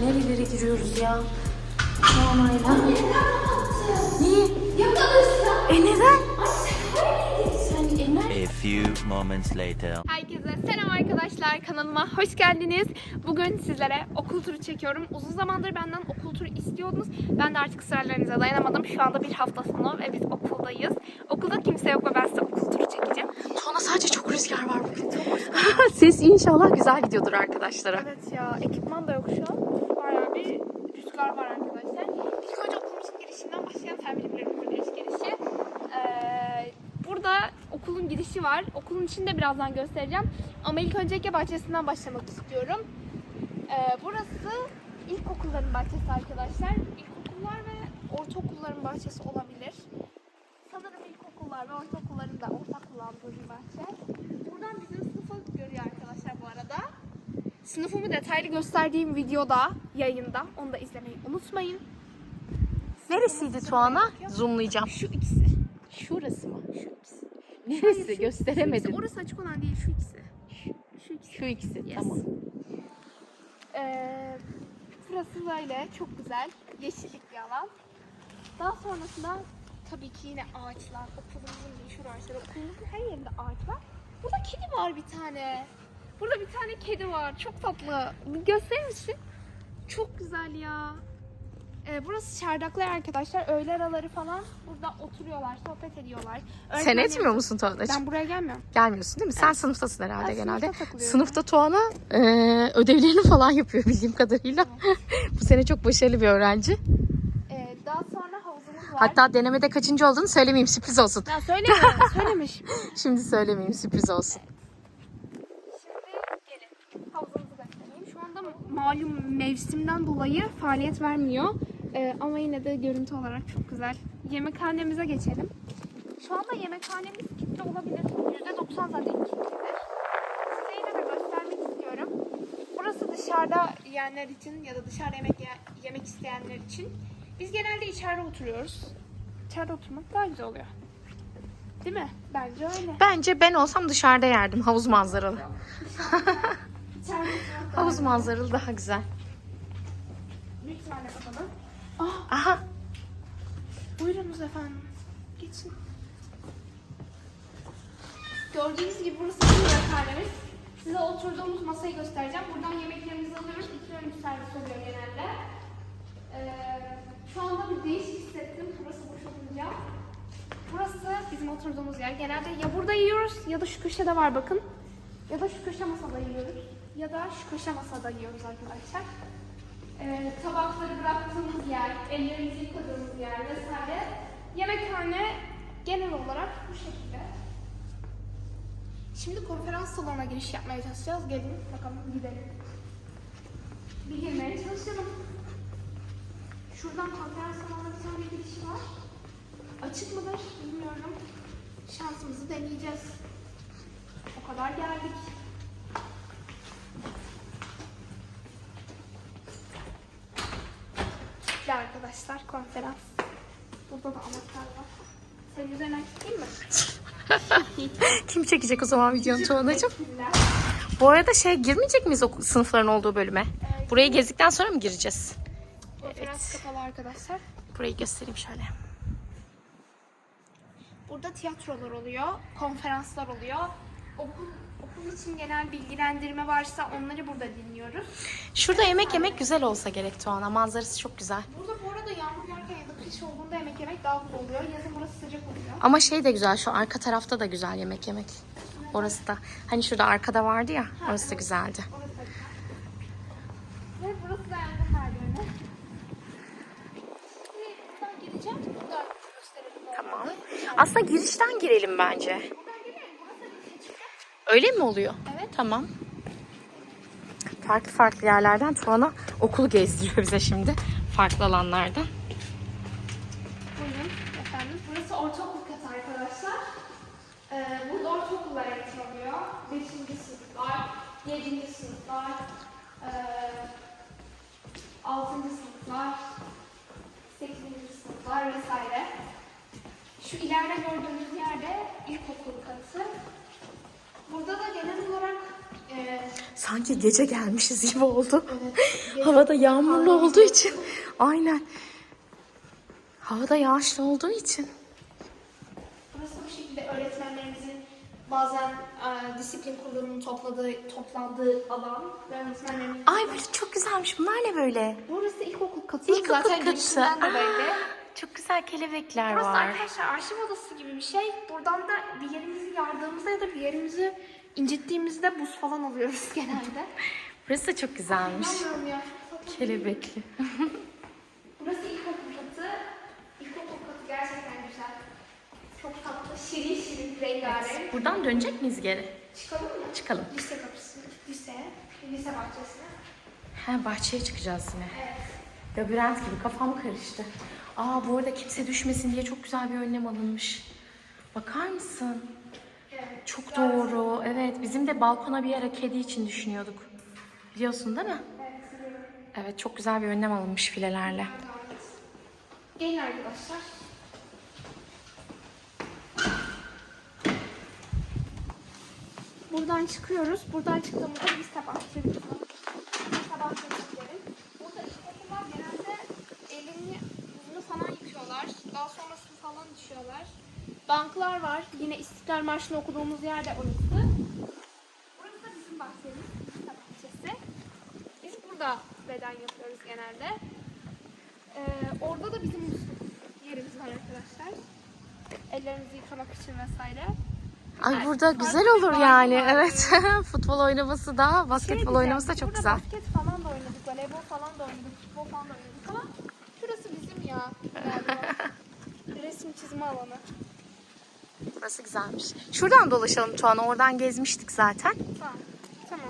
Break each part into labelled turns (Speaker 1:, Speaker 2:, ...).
Speaker 1: nerelere giriyoruz ya? Tuana'yla. Niye? E neden? Sen e ne?
Speaker 2: A few moments later.
Speaker 3: Herkese selam arkadaşlar kanalıma hoş geldiniz. Bugün sizlere okul turu çekiyorum. Uzun zamandır benden okul turu istiyordunuz. Ben de artık ısrarlarınıza dayanamadım. Şu anda bir hafta sonu ve biz okuldayız. Okulda kimse yok ve ben size okul turu çekeceğim.
Speaker 1: Tuana sadece çok rüzgar var bugün. Ses inşallah güzel gidiyordur arkadaşlara.
Speaker 3: Evet ya ekipman da yok şu an. Bayağı bir rüzgar var arkadaşlar. İlk önce okulumuzun başlayalım. Fen bilimleri okulu giriş girişi. Ee, burada okulun girişi var. Okulun içini de birazdan göstereceğim. Ama ilk önce bahçesinden başlamak istiyorum. Ee, burası ilkokulların bahçesi arkadaşlar. İlkokullar ve ortaokulların bahçesi olabilir. Sanırım ilkokullar ve ortaokulların da ortak kullandığı bir bahçe. Buradan bizim sınıfı görüyor arkadaşlar bu arada. Sınıfımı detaylı gösterdiğim videoda, yayında. Onu da izlemeyi unutmayın.
Speaker 1: Neresiydi Tuana? Zoomlayacağım.
Speaker 3: Şu ikisi. Şurası mı? Şu ikisi.
Speaker 1: Neresi?
Speaker 3: şu- Şu
Speaker 1: Gösteremedim.
Speaker 3: ikisi. Orası açık olan değil, şu ikisi. Şu, şu ikisi.
Speaker 1: Şu ikisi.
Speaker 3: Yes.
Speaker 1: Tamam.
Speaker 3: Ee, burası böyle çok güzel. Yeşillik bir alan. Daha sonrasında tabii ki yine ağaçlar. Okulumuzun meşhur ağaçları. Okulumuzun her yerinde ağaç var. Burada kedi var bir tane. Burada bir tane kedi var. Çok tatlı. Gösterir misin? Çok güzel ya. Ee, burası çardaklar arkadaşlar. Öğle araları falan burada oturuyorlar, sohbet ediyorlar.
Speaker 1: Sen
Speaker 3: Öğretmenlerimiz-
Speaker 1: etmiyor musun Tuana'cığım?
Speaker 3: Ben buraya gelmiyorum.
Speaker 1: Gelmiyorsun değil mi? Sen sınıftasın herhalde
Speaker 3: Ben
Speaker 1: genelde.
Speaker 3: sınıfta takılıyorum.
Speaker 1: Sınıfta Tuana e, ödevlerini falan yapıyor bildiğim kadarıyla. Bu sene çok başarılı bir öğrenci.
Speaker 3: Ee, daha sonra havuzumuz var.
Speaker 1: Hatta denemede kaçıncı olduğunu söylemeyeyim sürpriz olsun.
Speaker 3: Ya söylemiyorum, söylemiş.
Speaker 1: Şimdi söylemeyeyim sürpriz olsun.
Speaker 3: Şimdi gelin havuzumuzu göstereyim. Şu anda malum mevsimden dolayı faaliyet vermiyor. Ee, ama yine de görüntü olarak çok güzel. Yemekhanemize geçelim. Şu anda yemekhanemiz kilitli olabilir. %90 zaten kilitlidir. Size yine de göstermek istiyorum. Burası dışarıda yiyenler için ya da dışarıda yemek ye- yemek isteyenler için. Biz genelde içeride oturuyoruz. İçeride oturmak daha güzel oluyor. Değil mi? Bence öyle.
Speaker 1: Bence ben olsam dışarıda yerdim havuz manzaralı. Havuz manzaralı daha güzel.
Speaker 3: İhtimalle kapalı.
Speaker 1: Aha
Speaker 3: Buyurunuz efendim. Geçin. Gördüğünüz gibi burası bizim yemekhanemiz. Size oturduğumuz masayı göstereceğim. Buradan yemeklerimizi alıyoruz. İki öğün servis oluyor genelde. Ee, şu anda bir değişik hissettim. Burası boş olunca. Burası bizim oturduğumuz yer. Genelde ya burada yiyoruz ya da şu köşede var bakın. Ya da şu köşe masada yiyoruz. Ya da şu köşe masada yiyoruz arkadaşlar. Ee, tabakları bıraktığımız yer, ellerimizi yıkadığımız yer vesaire. Yemekhane genel olarak bu şekilde. Şimdi konferans salonuna giriş yapmaya çalışacağız. Gelin bakalım gidelim. Bir girmeye çalışalım. Şuradan konferans salonuna bir tane girişi var. Açık mıdır bilmiyorum. Şansımızı deneyeceğiz. O kadar geldik. Ve arkadaşlar konferans. Burada da anahtar var. Senin üzerine çıkayım mı?
Speaker 1: kim çekecek o zaman videonu Tuana'cığım?
Speaker 3: Teşekkürler.
Speaker 1: Bu arada şey girmeyecek miyiz o sınıfların olduğu bölüme?
Speaker 3: Ee,
Speaker 1: Burayı gezdikten sonra mı gireceğiz?
Speaker 3: Konferans kapalı arkadaşlar.
Speaker 1: Burayı göstereyim şöyle.
Speaker 3: Burada tiyatrolar oluyor, konferanslar oluyor. Okul, okul için genel bilgilendirme varsa onları burada dinliyoruz.
Speaker 1: Şurada yemek yemek güzel olsa gerek Tuana. Manzarası çok güzel.
Speaker 3: Burada bu arada yağmur yağarken ya da kış olduğunda yemek yemek daha güzel oluyor. Yazın burası sıcak oluyor.
Speaker 1: Ama şey de güzel şu arka tarafta da güzel yemek yemek. Orası da. Hani şurada arkada vardı ya. Orası da güzeldi.
Speaker 3: Orası da güzel. Ve burası da yangın merdiveni. Şimdi buradan gireceğim. Burada gösterelim.
Speaker 1: Tamam. Aslında girişten girelim bence.
Speaker 3: Buradan girelim. Burası bir seçim.
Speaker 1: Öyle mi oluyor?
Speaker 3: Evet.
Speaker 1: Tamam. Farklı farklı yerlerden Tuana okulu gezdiriyor bize şimdi. Farklı alanlardan.
Speaker 3: Buyurun efendim. Burası ortaokul katı arkadaşlar. Ee, burada ortaokullar eğitim alıyor. Beşinci sınıflar, yedinci sınıflar, ee, altıncı sınıflar, sekizinci sınıflar vesaire. Şu ileride gördüğünüz yerde ilkokul katı. Burada da genel olarak Ee,
Speaker 1: Sanki gece gelmişiz gibi oldu. Havada yağmurlu olduğu için. Aynen. Havada yağışlı olduğu için.
Speaker 3: burası bu şekilde öğretmenlerimizin bazen e, disiplin kurulunun topladığı, toplandığı alan öğretmenlerimizin...
Speaker 1: Ay böyle çok güzelmiş. Bunlar ne böyle?
Speaker 3: Burası ilkokul katı.
Speaker 1: İlkokul
Speaker 3: Zaten
Speaker 1: katı.
Speaker 3: girişinden de belli.
Speaker 1: Aa, Çok güzel kelebekler
Speaker 3: Burası
Speaker 1: var.
Speaker 3: arkadaşlar arşiv odası gibi bir şey. Buradan da bir yerimizi yardığımızda ya da bir yerimizi incittiğimizde buz falan alıyoruz genelde.
Speaker 1: Burası da çok güzelmiş.
Speaker 3: Ya.
Speaker 1: Kelebekli.
Speaker 3: Burası ilkokul katı. İlkokul katı gerçekten güzel. Çok tatlı, şirin şirin, rengarenk.
Speaker 1: Buradan dönecek miyiz geri?
Speaker 3: Çıkalım mı?
Speaker 1: Çıkalım.
Speaker 3: Lise kapısı, lise, lise bahçesine.
Speaker 1: Ha bahçeye çıkacağız yine.
Speaker 3: Evet.
Speaker 1: Labirent gibi kafam karıştı. Aa bu arada kimse düşmesin diye çok güzel bir önlem alınmış. Bakar mısın? Çok doğru. Evet bizim de balkona bir ara kedi için düşünüyorduk. Biliyorsun değil mi?
Speaker 3: Evet.
Speaker 1: Evet çok güzel bir önlem alınmış filelerle.
Speaker 3: Gelin arkadaşlar. Buradan çıkıyoruz. Buradan çıktığımızda biz sabah çıkıyoruz. Sabah çıkıyoruz. Burada ilkokullar genelde elini yüzünü falan yıkıyorlar. Daha sonra su falan düşüyorlar. Banklar var. Yine İstiklal Marşı'nı okuduğumuz yerde orası. Burası da bizim bahçemiz. Lise bahçesi. Biz burada beden yapıyoruz genelde. Ee, orada da bizim musluk yerimiz var arkadaşlar. Ellerimizi yıkamak için vesaire.
Speaker 1: Ay
Speaker 3: Evet,
Speaker 1: burada güzel olur yani.
Speaker 3: var.
Speaker 1: Evet. Futbol oynaması da,
Speaker 3: Şey
Speaker 1: basketbol
Speaker 3: diyeceğim,
Speaker 1: oynaması da çok güzel.
Speaker 3: basket falan da oynadık, voleybol falan da oynadık, futbol falan da oynadık ama şurası bizim ya. Resim çizme alanı.
Speaker 1: Burası güzelmiş. Şuradan dolaşalım Tuana. Oradan gezmiştik zaten.
Speaker 3: Tamam. Tamam.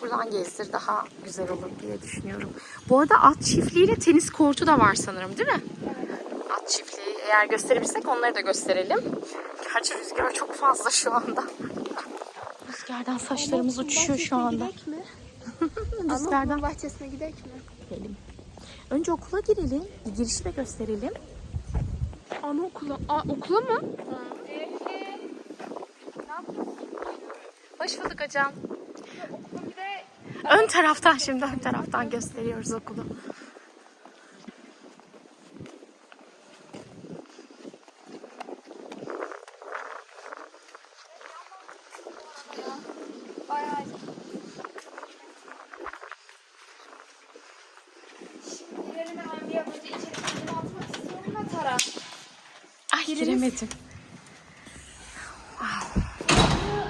Speaker 1: Buradan gezdir daha güzel olur diye düşünüyorum. Bu arada at çiftliğiyle tenis kortu da var sanırım değil mi? At çiftliği eğer gösterebilirsek onları da gösterelim. Gerçi rüzgar çok fazla şu anda. Rüzgardan saçlarımız uçuşuyor şu anda.
Speaker 3: Mi?
Speaker 1: Rüzgardan
Speaker 3: bahçesine gidek mi?
Speaker 1: gidelim. Önce okula girelim. Bir girişi de gösterelim.
Speaker 3: Anaokula. Aa, okula mı?
Speaker 1: Hoş bulduk hocam. Ön taraftan şimdi ön taraftan gösteriyoruz okulu.
Speaker 3: Bayağı iyi. Şimdi girelim hemen bir an önce içeri kendimi atmak istiyorum ve tara.
Speaker 1: Giremedim.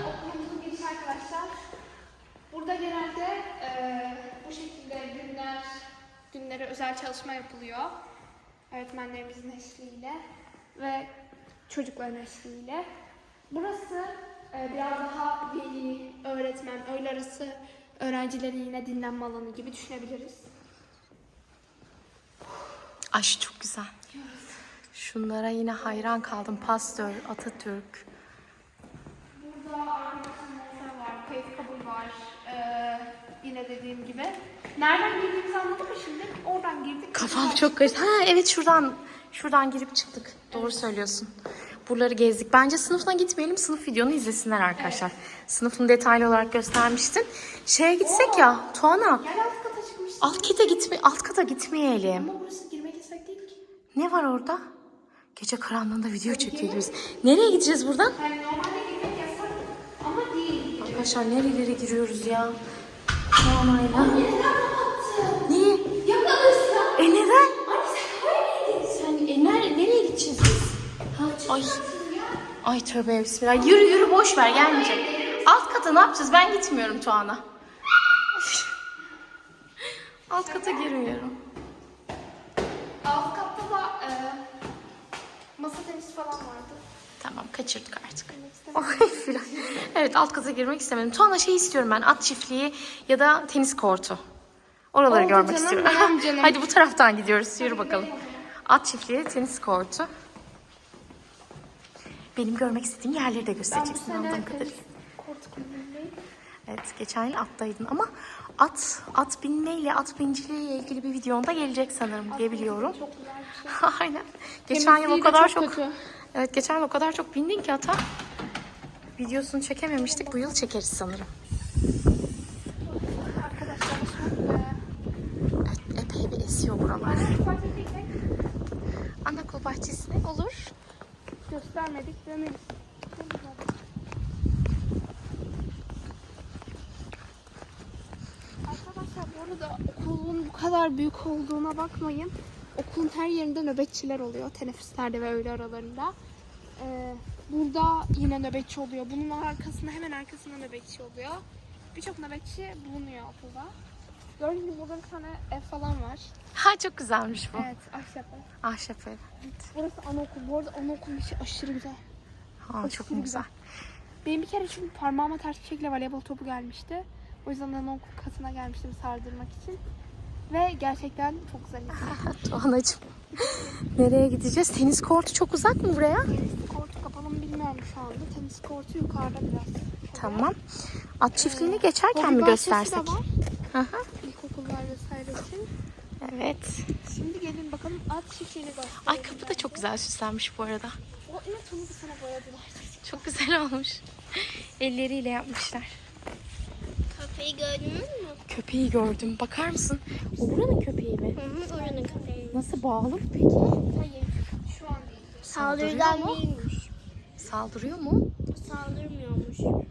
Speaker 3: Okulumuzun girişi arkadaşlar. Burada genelde eee, bu şekilde günler, günlere özel çalışma yapılıyor. Öğretmenlerimizin eşliğiyle ve çocukların eşliğiyle. Burası eee, biraz daha veli, öğretmen, öğle arası öğrencilerin yine dinlenme alanı gibi düşünebiliriz.
Speaker 1: Ay çok güzel. Şunlara yine hayran kaldım. Pastör, Atatürk.
Speaker 3: Burada monitör var, kayıt kabul var. Eee, yine dediğim gibi. Nereden girdiğimizi anladık mı şimdi? Oradan girdik.
Speaker 1: Kafam çok karıştı. Ha evet şuradan şuradan girip çıktık. Doğru söylüyorsun. Buraları gezdik. Bence sınıfına gitmeyelim. Sınıf videonu izlesinler arkadaşlar. Sınıfını detaylı olarak göstermiştin. Şeye gitsek ya Tuana.
Speaker 3: Gel alt kata çıkmışsın.
Speaker 1: Alt kata gitme alt kata gitmeyelim.
Speaker 3: Ama burası girmek yasak değil ki.
Speaker 1: Ne var orada? Gece karanlığında video çekiyoruz. Nereye gideceğiz buradan?
Speaker 3: Yani normalde girmek yasak ama değil.
Speaker 1: Arkadaşlar nerelere giriyoruz ya? Tuana'yla. Niye?
Speaker 3: Yakalarsa.
Speaker 1: E neden?
Speaker 3: Anne sen mı yedin?
Speaker 1: Sen e, nere- nereye gideceğiz biz? Ay. Ay tövbe bismillah. Yürü yürü boş ver gelmeyecek. Alt kata ne yapacağız? Ben gitmiyorum Tuana. Alt kata girmiyorum.
Speaker 3: Masa tenisi falan vardı.
Speaker 1: Tamam kaçırdık artık. Filan. Evet alt kata girmek istemedim. Tuana şey istiyorum ben. At çiftliği ya da tenis kortu. Oraları
Speaker 3: Oldu
Speaker 1: görmek
Speaker 3: canım,
Speaker 1: istiyorum.
Speaker 3: tamam canım.
Speaker 1: Hadi bu taraftan gidiyoruz. Yürü bakalım. At çiftliği, tenis kortu. Benim görmek istediğim yerleri de
Speaker 3: Ben bu
Speaker 1: göstereceksin
Speaker 3: sene
Speaker 1: anladığım
Speaker 3: tenis kulübündeyim.
Speaker 1: Evet geçen yıl attaydın ama at at binmeyle at binciliğiyle ilgili bir videonda gelecek sanırım diye biliyorum.
Speaker 3: Çok güzel bir şey.
Speaker 1: Aynen. Geçen yıl o kadar
Speaker 3: çok
Speaker 1: çok,
Speaker 3: kötü.
Speaker 1: Evet geçen yıl o kadar çok bindin ki ata. Videosunu çekememiştik. Bu yıl çekeriz sanırım. Evet, epey bir esiyor buralar. Anakul bahçesine olur.
Speaker 3: göstermedik döneriz. Arkadaşlar bu arada okulun bu kadar büyük olduğuna bakmayın. Okulun her yerinde nöbetçiler oluyor. Teneffüslerde ve öğle aralarında. Ee, burada yine nöbetçi oluyor. Bunun arkasında hemen arkasında nöbetçi oluyor. Birçok nöbetçi bulunuyor okulda. Gördüğünüz gibi burada bir tane ev falan var.
Speaker 1: Ha çok güzelmiş bu.
Speaker 3: Evet, ahşap ev.
Speaker 1: Ahşap ev.
Speaker 3: Burası anaokul. Bu arada anaokulun içi aşırı güzel.
Speaker 1: Ha, çok
Speaker 3: Aşırı
Speaker 1: güzel.
Speaker 3: Benim bir kere çünkü parmağıma ters bir şekilde voleybol topu gelmişti. O yüzden anaokul katına gelmiştim sardırmak için. Ve gerçekten çok güzel.
Speaker 1: Tuğanacığım. Nereye gideceğiz? Tenis kortu çok uzak mı buraya?
Speaker 3: Tenis kortu kapalı mı bilmiyorum şu anda. Tenis kortu yukarıda biraz.
Speaker 1: Tamam. At çiftliğini
Speaker 3: Ee,
Speaker 1: geçerken
Speaker 3: hobi
Speaker 1: mi
Speaker 3: bahçesi de
Speaker 1: göstersek?
Speaker 3: var.
Speaker 1: Hı hı.
Speaker 3: İlkokullar vesaire için.
Speaker 1: Evet.
Speaker 3: Şimdi gelin bakalım at çiftliğini gösterelim.
Speaker 1: Ay kapı da çok güzel süslenmiş bu arada.
Speaker 3: O evet onu da sana boyadılar.
Speaker 1: Çok güzel olmuş. Elleriyle yapmışlar.
Speaker 4: Köpeği gördünüz mü?
Speaker 1: Köpeği gördüm. Bakar mısın? O buranın köpeği mi?
Speaker 4: Hı hı, oranın köpeği.
Speaker 1: Nasıl bağlı mı peki?
Speaker 3: Hayır. Şu an değil.
Speaker 4: Saldırgan
Speaker 1: mu?
Speaker 4: değilmiş.
Speaker 1: Saldırıyor mu?
Speaker 4: Saldırmıyormuş.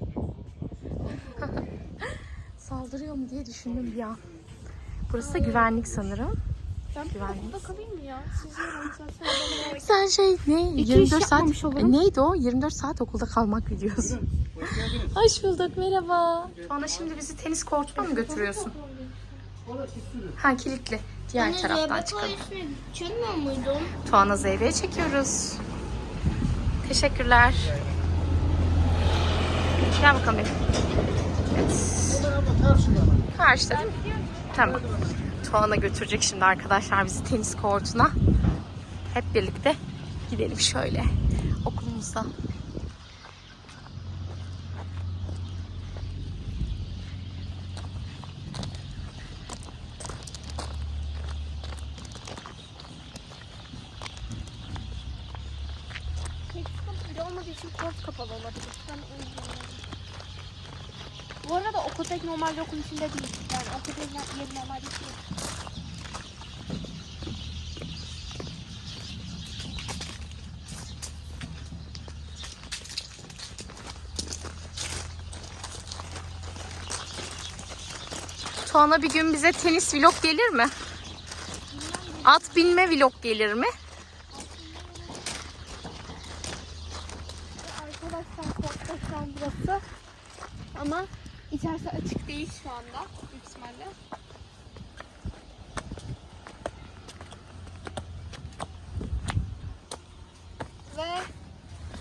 Speaker 1: Saldırıyor mu diye düşündüm an. Burası da güvenlik sanırım.
Speaker 3: Ben
Speaker 1: Güvenlik.
Speaker 3: kalayım mı ya? Siz
Speaker 1: Sen şey ne?
Speaker 3: İki
Speaker 1: 24
Speaker 3: iş
Speaker 1: saat.
Speaker 3: yapmamış olurum.
Speaker 1: E, neydi o? 24 saat okulda kalmak videosu. Hoş bulduk. Merhaba. Tuana şimdi bizi tenis kortuna mı götürüyorsun? Ha kilitli. Diğer
Speaker 4: Anne
Speaker 1: taraftan
Speaker 4: Zeybek
Speaker 1: çıkalım.
Speaker 4: Gitmiyor muydun?
Speaker 1: Tuana Zeybe'ye çekiyoruz. Teşekkürler. Gel bakalım benim. Evet. Karşıda değil mi? Tamam. Tuana götürecek şimdi arkadaşlar bizi tenis kortuna. Hep birlikte gidelim şöyle
Speaker 3: için kort kapalı olabilir. Ben. Bu arada okul pek normalde okul içinde değil. Yani okul pek yeri normalde değil.
Speaker 1: Tuana bir gün bize tenis vlog gelir mi? At binme vlog gelir mi?
Speaker 3: Arkadaşlar korkta şu an burası. Ama içerisi açık değil şu anda. Büyük ihtimalle. Ve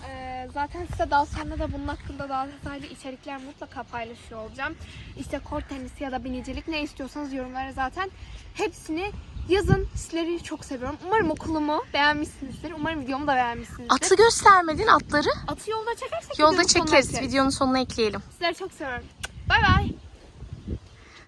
Speaker 3: e, zaten size daha sonra da bunun hakkında daha detaylı içerikler mutlaka paylaşıyor olacağım. İşte kort tenisi ya da binicilik ne istiyorsanız yorumlara zaten hepsini yazın. Sizleri çok seviyorum. Umarım okulumu beğenmişsinizdir. Umarım videomu da beğenmişsinizdir.
Speaker 1: Atı göstermedin atları.
Speaker 3: Atı yolda çekersek
Speaker 1: Yolda
Speaker 3: videonun sonuna
Speaker 1: çekeriz.
Speaker 3: ekleriz.
Speaker 1: Videonun sonuna ekleyelim.
Speaker 3: Sizleri çok seviyorum. Bay bay.